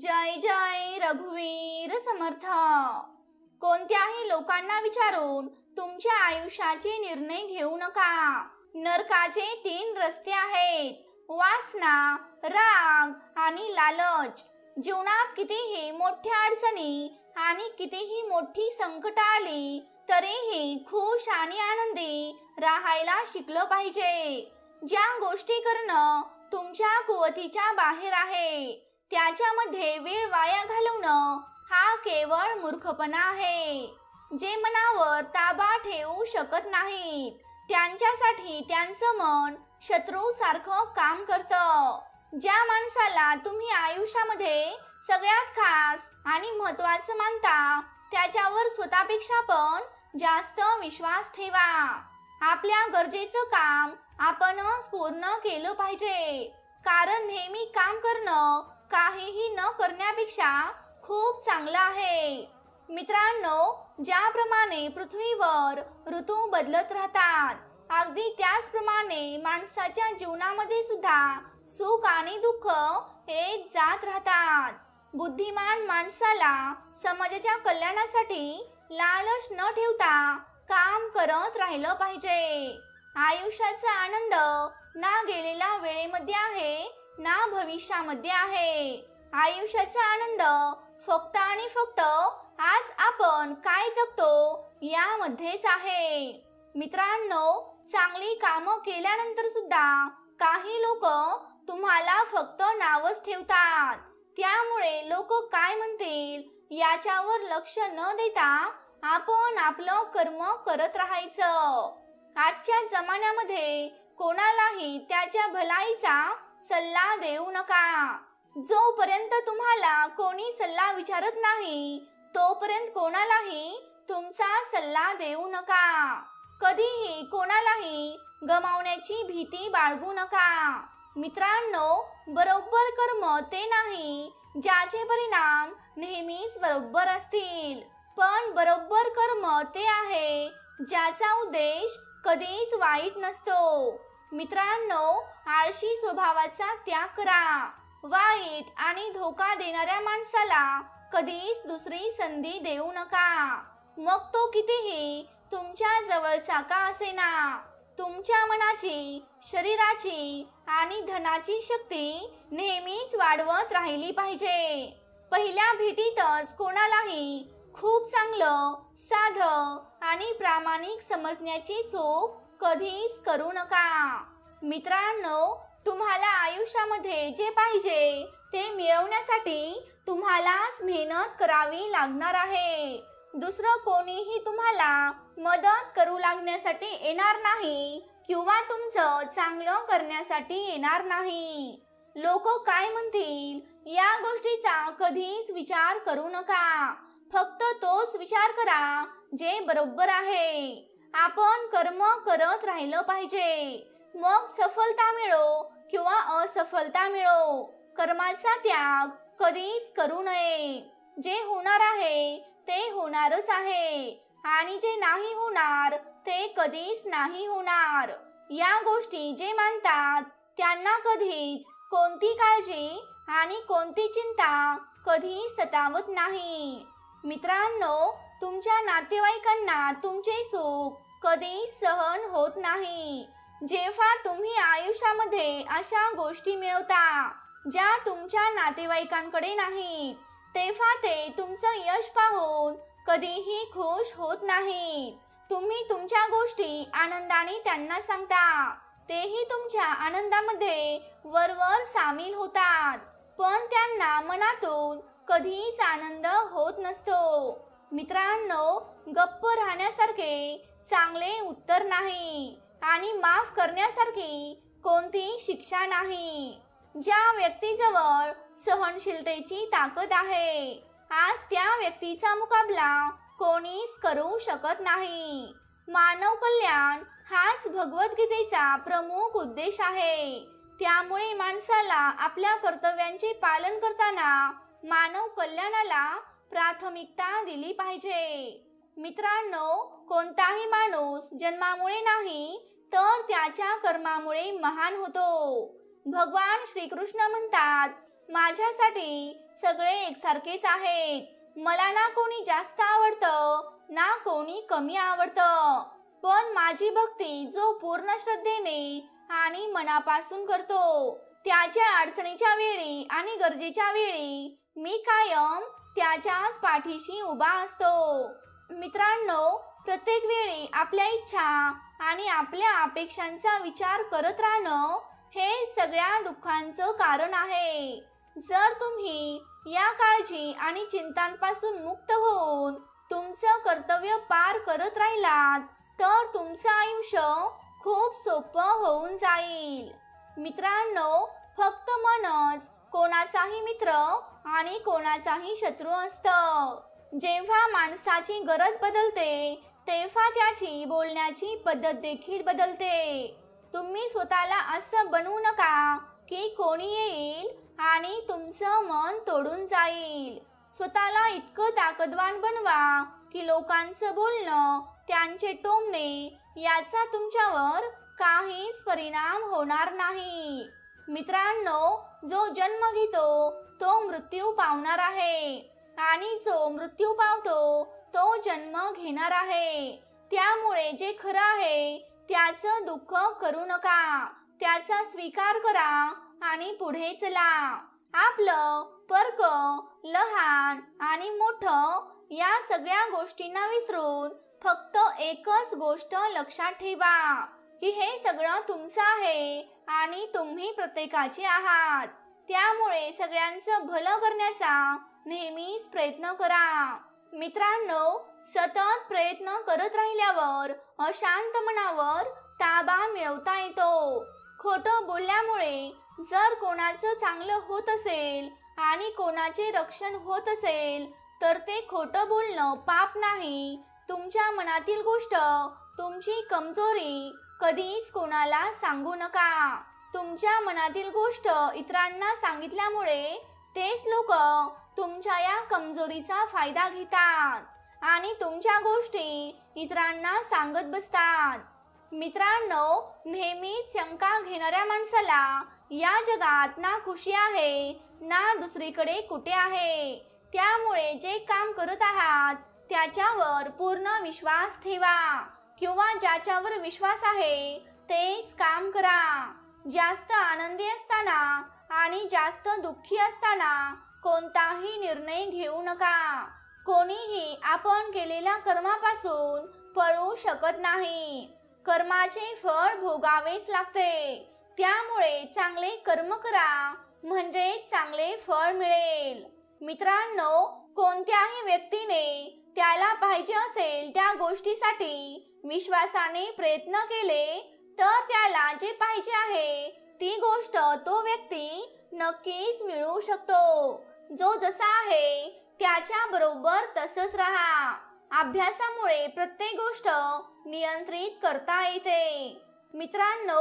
जय जय रघुवीर समर्थ. कोणत्याही लोकांना विचारून तुमच्या आयुष्याचे निर्णय घेऊ नका. नरकाचे तीन रस्ते आहेत. वासना राग आणि लालच. जीवनात कितीही मोठ्या अडचणी आणि कितीही मोठी संकट आली तरीही खुश आणि आनंदी राहायला शिकलं पाहिजे. ज्या गोष्टी करणं तुमच्या कुवतीच्या बाहेर आहे त्याच्यामध्ये वेळ वाया घालवणं हा केवळ मूर्खपणा आहे. जे मनावर ताबा ठेवू शकत नाहीत त्यांच्यासाठी त्यांचं मन शत्रू सारखं काम करतं. ज्या माणसाला तुम्ही आयुष्यामध्ये सगळ्यात खास आणि महत्वाचं मानता त्याच्यावर स्वतःपेक्षा पण जास्त विश्वास ठेवा. आपल्या गरजेचं काम आपणच पूर्ण केलं पाहिजे. कारण नेहमी काम करणं काहीही न करण्यापेक्षा खूप चांगलं आहे. मित्रांनो ज्याप्रमाणे पृथ्वीवर ऋतू बदलत राहतात अगदी त्याचप्रमाणे माणसाच्या जीवनामध्ये सुद्धा सुख आणि दुःख हे जात राहतात. बुद्धिमान माणसाला समाजाच्या कल्याणासाठी लालच न ठेवता काम करत राहिलं पाहिजे. आयुष्याचा आनंद ना गेलेल्या वेळेमध्ये आहे ना भविष्यामध्ये आहे. आयुष्याचा आनंद फक्त आणि फक्त आज आपण काय जगतो यामध्येच आहे. मित्रांनो चांगली कामं केल्यानंतर सुद्धा काही लोक तुम्हाला फक्त नावच ठेवतात. त्यामुळे लोक काय म्हणतील याच्यावर लक्ष न देता आपण आपलं कर्म करत राहायचं. आजच्या जमान्यामध्ये कोणालाही त्याच्या भलाईचा सल्ला देऊ नका. जोपर्यंत तुम्हाला कोणी सल्ला विचारत नाही तोपर्यंत कोणालाही तुमचा सल्ला देऊ नका. कधीही कोणालाही गमावण्याची भीती बाळगू नका. मित्रांनो बरोबर कर्म ते नाही ज्याचे परिणाम नेहमीच बरोबर असतील. पण बरोबर कर्म ते आहे ज्याचा उद्देश कधीच वाईट नसतो. मित्रांनो आळशी स्वभावाचा त्याग करा. वाईट आणि धोका देणाऱ्या माणसाला कधीच दुसरी संधी देऊ नका. मग तो कितीही तुमच्या जवळचा का असेना? तुमच्या मनाची शरीराची आणि धनाची शक्ती नेहमीच वाढवत राहिली पाहिजे. पहिल्या भेटीतच कोणालाही खूप चांगलं साध आणि प्रामाणिक समजण्याची चूक कधीच करू नका. मित्रांनो तुम्हाला आयुष्यामध्ये जे पाहिजे ते मिळवण्यासाठी तुम्हालाच मेहनत करावी लागणार आहे. दुसरं कोणीही तुम्हाला मदत करू लागण्यासाठी येणार नाही किंवा तुमचं चांगलं करण्यासाठी येणार नाही. लोक काय म्हणतील? या गोष्टीचा कधीच विचार करू नका. फक्त तोच विचार करा जे बरोबर आहे. आपण कर्म करत राहिलं पाहिजे. मग सफलता मिळो किंवा असफलता मिळो. कर्माचा त्याग कधीच करू नये. जे होणार आहे ते होणारच आहे. आणि जे नाही होणार ते कधीच नाही होणार. या गोष्टी जे मानतात त्यांना कधीच कोणती काळजी आणि कोणती चिंता कधी सतावत नाही. मित्रांनो तुमच्या नातेवाईकांना तुमचे सुख कधी सहन होत नाही. जेव्हा तुम्ही आयुष्यामध्ये अशा गोष्टी मिळवता ज्या तुमच्या नातेवाईकांकडे नाहीत तेव्हा ते तुमचं यश पाहून कधीही खुश होत नाहीत. तुम्ही तुमच्या गोष्टी आनंदाने त्यांना सांगता. तेही तुमच्या आनंदामध्ये वरवर सामील होतात. पण त्यांना मनातून कधीच आनंद होत नसतो. मित्रांनो गप्प राहण्यासारखे चांगले उत्तर नाही आणि माफ करण्यासारखी कोणती शिक्षा नाही. ज्या व्यक्तीजवळ सहनशीलतेची ताकद आहे आज त्या व्यक्तीचा मुकाबला कोणीच करू शकत नाही. मानव कल्याण हाच भगवद्गीतेचा प्रमुख उद्देश आहे. त्यामुळे माणसाला आपल्या कर्तव्यांचे पालन करताना मानव कल्याणाला प्राथमिकता दिली पाहिजे. मित्रांनो कोणताही माणूस जन्मामुळे नाही तर त्याच्या कर्मामुळे महान होतो. भगवान श्रीकृष्ण म्हणतात माझ्यासाठी सगळे एकसारखेच आहेत. मला ना कोणी जास्त आवडतं ना कोणी कमी आवडतं. पण माझी भक्ती जो पूर्ण श्रद्धेने आणि मनापासून करतो त्याच्या अडचणीच्या वेळी आणि गरजेच्या वेळी मी कायम त्याच्याच पाठीशी उभा असतो. मित्रांनो प्रत्येक वेळी आपल्या इच्छा आणि आपल्या अपेक्षांचा विचार करत राहणं हे सगळ्या दुःखांचं कारण आहे. जर तुम्ही या काळजी आणि चिंतांपासून मुक्त होऊन तुमचं कर्तव्य पार करत राहिलात तर तुमचं आयुष्य खूप सोपं होऊन जाईल. मित्रांनो फक्त मनच कोणाचाही मित्र आणि कोणाचाही शत्रू असतं. जेव्हा माणसाची गरज बदलते तेव्हा त्याची बोलण्याची पद्धत देखील बदलते. तुम्ही स्वतःला असं बनवू नका की कोणी येईल आणि तुमचं मन तोडून जाईल. स्वतःला इतकं ताकदवान बनवा की लोकांचं बोलणं त्यांचे टोमणे याचा तुमच्यावर काहीच परिणाम होणार नाही. मित्रांनो जो जन्म घेतो तो मृत्यू पावणार आहे. आणि जो मृत्यू पावतो तो जन्म घेणार आहे. त्यामुळे जे खरं आहे त्याचं दुःख करू नका. त्याचा स्वीकार करा आणि पुढे चला. आपलं पर्क लहान आणि मोठं या सगळ्या गोष्टींना विसरून फक्त एकच गोष्ट लक्षात ठेवा की हे सगळं तुमचं आहे आणि तुम्ही प्रत्येकाचे आहात. त्यामुळे सगळ्यांचं भलं करण्याचा नेहमीच प्रयत्न करा. मित्रांनो सतत प्रयत्न करत राहिल्यावर अशांत मनावर ताबा मिळवता येतो. खोटं बोलल्यामुळे जर कोणाचं चांगलं होत असेल आणि कोणाचे रक्षण होत असेल तर ते खोटं बोलणं पाप नाही. तुमच्या मनातील गोष्ट तुमची कमजोरी कधीच कोणाला सांगू नका. तुमच्या मनातील गोष्ट इतरांना सांगितल्यामुळे तेच लोक तुमच्या या कमजोरीचा फायदा घेतात आणि तुमच्या गोष्टी इतरांना सांगत बसतात. मित्रांनो नेहमीच शंका घेणाऱ्या माणसाला या जगात ना खुशी आहे ना दुसरीकडे कुठे आहे. त्यामुळे जे काम करत आहात त्याच्यावर पूर्ण विश्वास ठेवा किंवा ज्याच्यावर विश्वास आहे तेच काम करा. जास्त आनंदी असताना आणि जास्त दुःखी असताना कोणताही निर्णय घेऊ नका. कोणीही आपण केलेल्या कर्मापासून पळू शकत नाही. कर्माचे फळ भोगावेच लागते. त्यामुळे चांगले कर्म करा म्हणजे चांगले फळ मिळेल. मित्रांनो कोणत्याही व्यक्तीने त्याला पाहिजे असेल त्या गोष्टीसाठी विश्वासाने प्रयत्न केले तर त्याला जे पाहिजे आहे ती गोष्ट तो व्यक्ती नक्कीच मिळू शकतो. जो जसा आहे त्याच्या बरोबर तसंच राहा. अभ्यासामुळे प्रत्येक गोष्ट नियंत्रित करता येते. मित्रांनो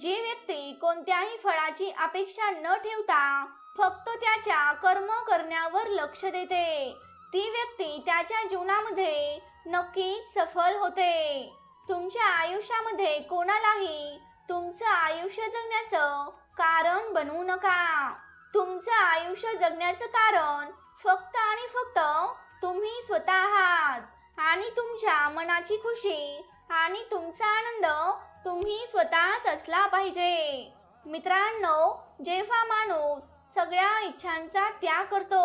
जी व्यक्ती कोणत्याही फळाची अपेक्षा न ठेवता फक्त त्याच्या कर्म करण्यावर लक्ष देते ती व्यक्ती त्याच्या जीवनामध्ये नक्कीच सफल होते. तुमच्या आयुष्यामध्ये कोणालाही तुमचं आयुष्य जगण्याचं कारण बनवू नका. आयुष्य जगण्याचं कारण फक्त आणि फक्त तुम्ही स्वतः आहात. आणि तुमच्या मनाची खुशी आणि तुमचा आनंद तुम्ही स्वतःच असला पाहिजे. मित्रांनो जेव्हा माणूस सगळ्या इच्छांचा त्याग करतो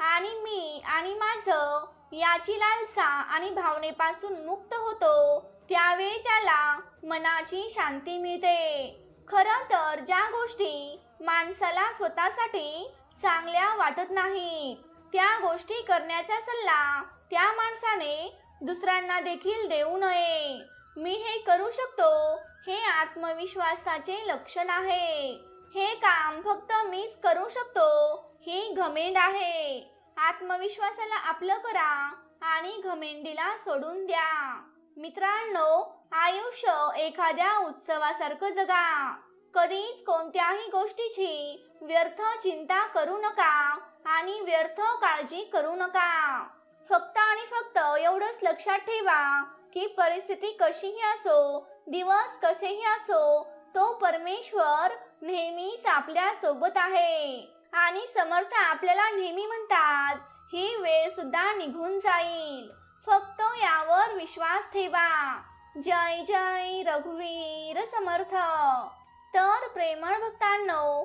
आणि मी आणि माझं याची लालसा आणि भावनेपासून मुक्त होतो त्यावेळी त्याला मनाची शांती मिळते. खरं तर ज्या गोष्टी माणसाला स्वतःसाठी चांगल्या वाटत नाहीत त्या गोष्टी करण्याचा सल्ला त्या माणसाने दुसऱ्यांना देखील देऊ नये. मी हे करू शकतो हे आत्मविश्वासाचे लक्षण आहे. हे काम फक्त मीच करू शकतो ही घमेंड आहे. आत्मविश्वासाला आपलं करा आणि घमेंडीला सोडून द्या. मित्रांनो आयुष्य एखाद्या उत्सवासारखं जगा. कधीच कोणत्याही गोष्टीची व्यर्थ चिंता करू नका आणि व्यर्थ काळजी करू नका. फक्त आणि फक्त एवढंच लक्षात ठेवा की परिस्थिती कशीही असो दिवस कसेही असो तो परमेश्वर नेहमीच आपल्यासोबत आहे आणि समर्थ आपल्याला नेहमी म्हणतात ही वेळ सुद्धा निघून जाईल. फक्त यावर विश्वास ठेवा. जय जय रघुवीर समर्थ. तर प्रेमळ भक्तांनो